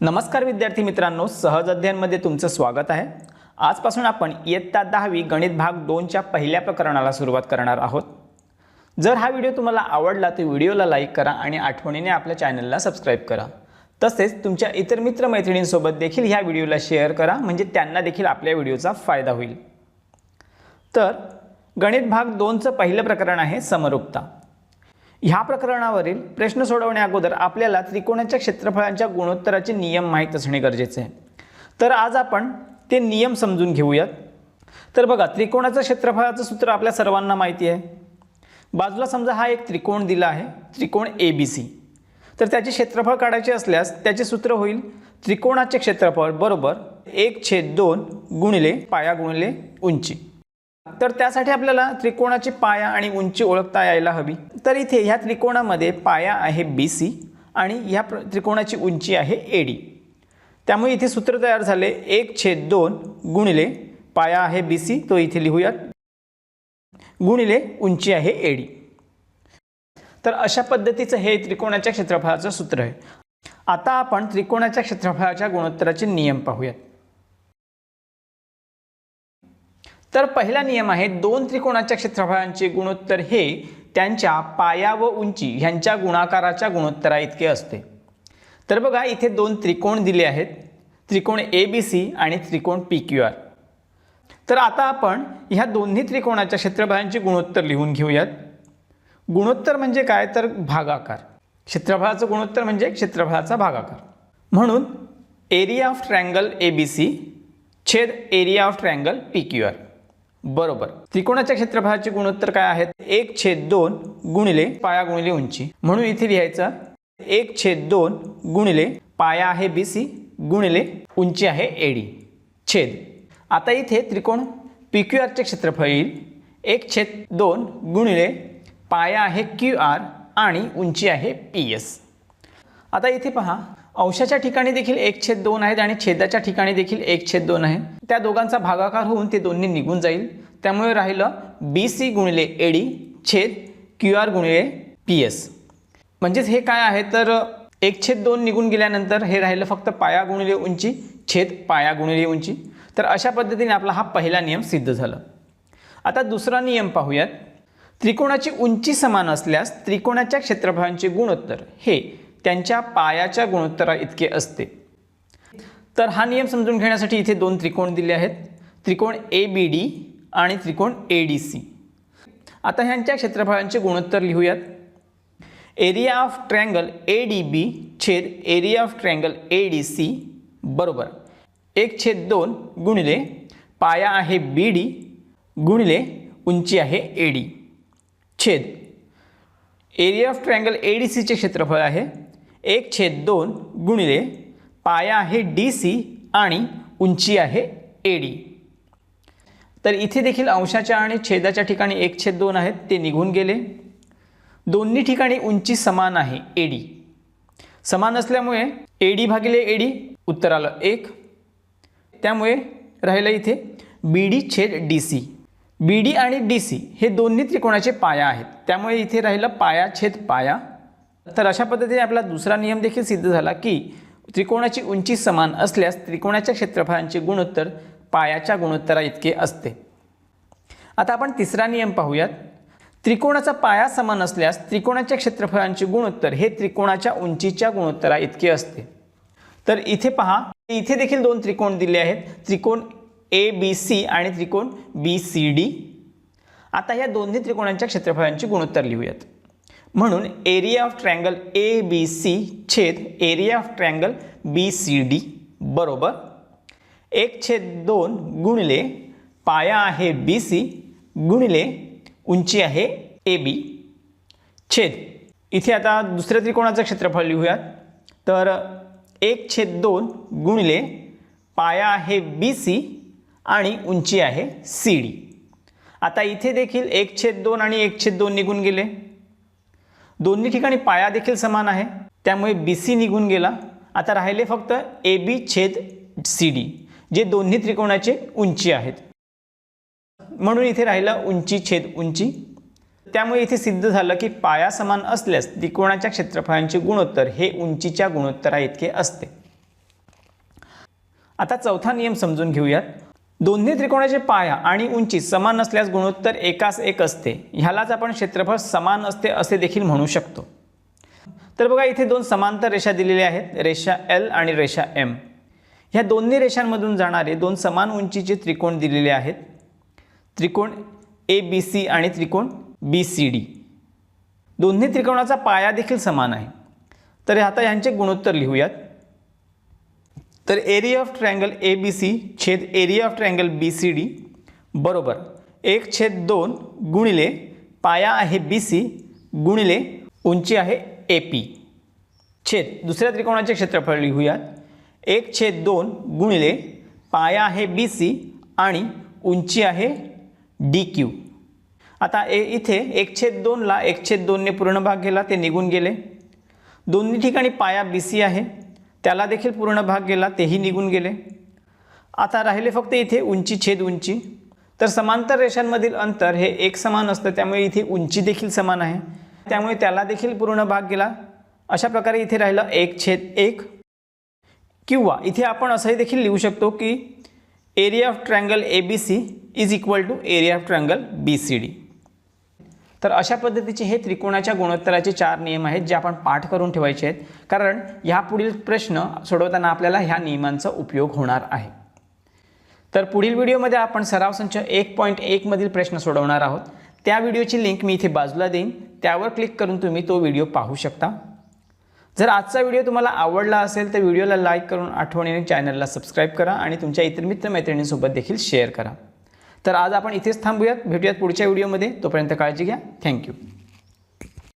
नमस्कार विद्यार्थी मित्रांनो सहज अध्ययनमध्ये तुमचं स्वागत आहे. आजपासून आपण इयत्ता दहावी गणित भाग दोनच्या पहिल्या प्रकरणाला सुरुवात करणार आहोत. जर हा व्हिडिओ तुम्हाला आवडला तर व्हिडिओला लाईक करा आणि आठवणीने आपल्या चॅनलला सबस्क्राईब करा. तसेच तुमच्या इतर मित्रमैत्रिणींसोबत देखील ह्या व्हिडिओला शेअर करा म्हणजे त्यांना देखील आपल्या व्हिडिओचा फायदा होईल. तर गणित भाग दोनचं पहिलं प्रकरण आहे समरूपता. ह्या प्रकरणावरील प्रश्न सोडवण्या आपल्याला त्रिकोणाच्या क्षेत्रफळांच्या गुणोत्तराचे नियम माहीत असणे गरजेचे आहे. तर आज आपण ते नियम समजून घेऊयात. तर बघा त्रिकोणाचं क्षेत्रफळाचं सूत्र आपल्या सर्वांना माहिती आहे. बाजूला समजा हा एक त्रिकोण दिला आहे त्रिकोण ए बी सी तर त्याचे क्षेत्रफळ काढायचे असल्यास त्याचे सूत्र होईल त्रिकोणाचे क्षेत्रफळ बरोबर एक छेद दोन गुणिले पाया गुणिले उंची. तर त्यासाठी आपल्याला त्रिकोणाची पाया आणि उंची ओळखता यायला हवी. तर इथे ह्या त्रिकोणामध्ये पाया आहे बी सी आणि ह्या त्रिकोणाची उंची आहे ए डी त्यामुळे इथे सूत्र तयार झाले एक छेद दोन गुणिले पाया आहे बी सी तो इथे लिहूयात. गुणिले उंची आहे ए डी तर अशा पद्धतीचं हे त्रिकोणाच्या क्षेत्रफळाचं सूत्र आहे. आता आपण त्रिकोणाच्या क्षेत्रफळाच्या गुणोत्तराचे नियम पाहूयात. तर पहिला नियम आहे दोन त्रिकोणाच्या क्षेत्रफळांचे गुणोत्तर हे त्यांच्या पाया व उंची ह्यांच्या गुणाकाराच्या गुणोत्तरा इतके असते. तर बघा इथे दोन त्रिकोण दिले आहेत. त्रिकोण ए बी सी आणि त्रिकोण पी क्यू आर तर आता आपण ह्या दोन्ही त्रिकोणाच्या क्षेत्रफळांचे गुणोत्तर लिहून घेऊयात. गुणोत्तर म्हणजे काय? तर भागाकार. क्षेत्रफळाचं गुणोत्तर म्हणजे क्षेत्रफळाचा भागाकार. म्हणून area of triangle A B C छेद area of triangle P Q R बरोबर. त्रिकोणाच्या क्षेत्रफळाचे गुणोत्तर काय आहेत? एक छेद दोन गुणिले पाया गुणिले उंची. म्हणून इथे लिहायचं एक छेद दोन गुणिले पाया आहे बी सी गुणिले उंची आहे एडी छेद. आता इथे त्रिकोण पी क्यू आरचे क्षेत्रफळ येईल. एक छेद दोन गुणिले पाया आहे क्यू आर आणि उंची आहे पी एस आता इथे पहा अंशाच्या ठिकाणी देखील एक छेद दोन आहेत आणि छेदाच्या ठिकाणी देखील एक छेद दोन आहे. त्या दोघांचा भागाकार होऊन ते दोन्ही निघून जाईल. त्यामुळे राहिलं बी सी गुणिले डी छेद क्यू आर गुणिले पी एस म्हणजेच हे काय आहे? तर एक छेद दोन निघून गेल्यानंतर हे राहिलं फक्त पाया गुणिले उंची छेद पाया गुणिले उंची. तर अशा पद्धतीने आपला हा पहिला नियम सिद्ध झाला. आता दुसरा नियम पाहूयात. त्रिकोणाची उंची समान असल्यास त्रिकोणाच्या क्षेत्रफळांचे गुणोत्तर हे त्यांच्या पायाच्या गुणोत्तरा इतके असते. तर हा नियम समजून घेण्यासाठी इथे दोन त्रिकोण दिले आहेत. त्रिकोण ए बी डी आणि त्रिकोण ए डी सी आता ह्यांच्या क्षेत्रफळांचे गुणोत्तर लिहूयात. Area of triangle A D B छेद area of triangle A D C बरोबर. एक छेद दोन गुणिले पाया आहे बी डी गुणिले उंची आहे ए डी छेद. Area of triangle A D सीचे क्षेत्रफळ आहे. एक छेद दोन गुणिले पाया आहे डी सी आणि उंची आहे ए डी तर इथे देखील अंशाच्या आणि छेदाच्या ठिकाणी एक छेद दोन आहेत ते निघून गेले. दोन्ही ठिकाणी उंची समान आहे ए डी समान असल्यामुळे ए डी भागिले ए डी उत्तर आलं एक. त्यामुळे राहिलं इथे बी डी छेद डी सी बी डी आणि डी सी हे दोन्ही त्रिकोणाचे पाया आहेत त्यामुळे इथे राहिलं पाया छेद पाया. तर अशा पद्धतीने आपला दुसरा नियम देखील सिद्ध झाला की त्रिकोणाची उंची समान असल्यास त्रिकोणाच्या क्षेत्रफळांचे गुणोत्तर पायाच्या गुणोत्तरा इतके असते. आता आपण तिसरा नियम पाहूयात. त्रिकोणाचा पाया समान असल्यास त्रिकोणाच्या क्षेत्रफळांचे गुणोत्तर हे त्रिकोणाच्या उंचीच्या गुणोत्तरा इतके असते. तर इथे पहा इथे देखील दोन त्रिकोण दिले आहेत. त्रिकोण ए बी सी आणि त्रिकोण बी सी डी आता या दोन्ही त्रिकोणांच्या क्षेत्रफळांची गुणोत्तर लिहूयात. म्हणून area of triangle A B C छेद area of triangle B C D बरोबर? एक छेद दोन गुणिले पाया आहे बी सी गुणिले उंची आहे ए बी छेद. इथे आता दुसऱ्या त्रिकोणाचं क्षेत्रफळ लिहूयात. तर एक छेद दोन गुणिले पाया आहे बी सी आणि उंची आहे सी डी आता इथे देखील एक छेद दोन आणि एक छेद दोन निघून गेले. दोन्ही ठिकाणी पाया देखील समान आहे. त्यामुळे बी सी निघून गेला. आता राहिले फक्त ए बी छेद सी डी जे दोन्ही त्रिकोणाचे उंची आहेत. म्हणून इथे राहिलं उंची छेद उंची. त्यामुळे इथे सिद्ध झालं की पाया समान असल्यास त्रिकोणाच्या क्षेत्रफळांचे गुणोत्तर हे उंचीच्या गुणोत्तरा इतके असते. आता चौथा नियम समजून घेऊयात. दोन्ही त्रिकोणाचे पाया आणि उंची समान नसल्यास गुणोत्तर एकास एक असते. ह्यालाच आपण क्षेत्रफळ समान असते असे देखील म्हणू शकतो. तर बघा इथे दोन समांतर रेषा दिलेल्या आहेत रेषा एल आणि रेषा एम. ह्या दोन्ही रेषांमधून जाणारे दोन समान उंचीचे त्रिकोण दिलेले आहेत. त्रिकोण ए बी सी आणि त्रिकोण बी सी डी. दोन्ही त्रिकोणाचा पाया देखील समान आहे. तर आता ह्यांचे गुणोत्तर लिहूयात. तर area of triangle A B C छेद area of triangle B C D बरोबर. एक छेद दोन गुणिले पाया आहे बी सी गुणिले उंची आहे ए पी छेद दुसऱ्या त्रिकोणाचे क्षेत्रफळ लिहूयात. एक छेद दोन गुणिले पाया आहे बी सी आणि उंची आहे डी क्यू आता ए इथे एक छेद दोनला एक छेद दोनने पूर्ण भाग गेला ते निघून गेले. दोन्ही ठिकाणी पाया बी सी आहे. त्याला देखील पूर्ण भाग गेला तेही निघून गेले. आता राहिले फक्त इथे उंची छेद उंची. तर समांतर रेषांमधील अंतर हे एक समान असतं त्यामुळे इथे उंची देखील समान आहे. त्यामुळे त्याला देखील पूर्ण भाग गेला. अशा प्रकारे इथे राहिलं एक छेद एक. किंवा इथे आपण असंही देखील लिहू शकतो की area of triangle A B C is equal to area of triangle B C D तर अशा पद्धतीचे हे त्रिकोणाच्या गुणोत्तराचे चार नियम आहेत जे आपण पाठ करून ठेवायचे आहेत. कारण ह्यापुढील प्रश्न सोडवताना आपल्याला ह्या नियमांचा उपयोग होणार आहे. तर पुढील व्हिडिओमध्ये आपण सराव संच एक पॉईंट एकमधील प्रश्न सोडवणार आहोत. त्या व्हिडिओची लिंक मी इथे बाजूला देईन. त्यावर क्लिक करून तुम्ही तो व्हिडिओ पाहू शकता. जर आजचा व्हिडिओ तुम्हाला आवडला असेल तर व्हिडिओला लाईक करून आठवणीने चॅनलला सबस्क्राईब करा आणि तुमच्या इतर मित्रमैत्रिणींसोबत देखील शेअर करा. तर आज आपण इथेच थांबूयात. भेटूयात पुढच्या व्हिडिओमध्ये. तोपर्यंत काळजी घ्या. थँक्यू